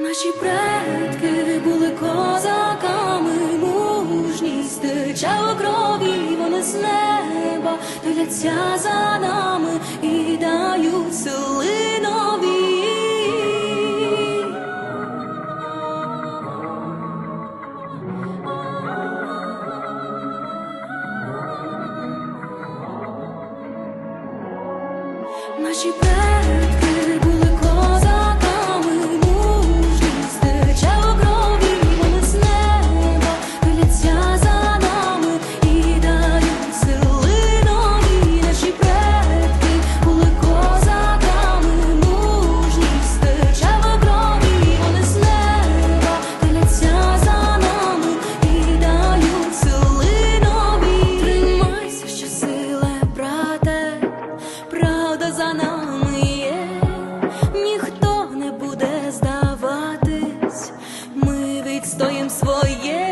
Наші предки були козаками, мужність тече у крові, вони з неба дивляться за нами і дають сили нові. Наші предки достоїм своє.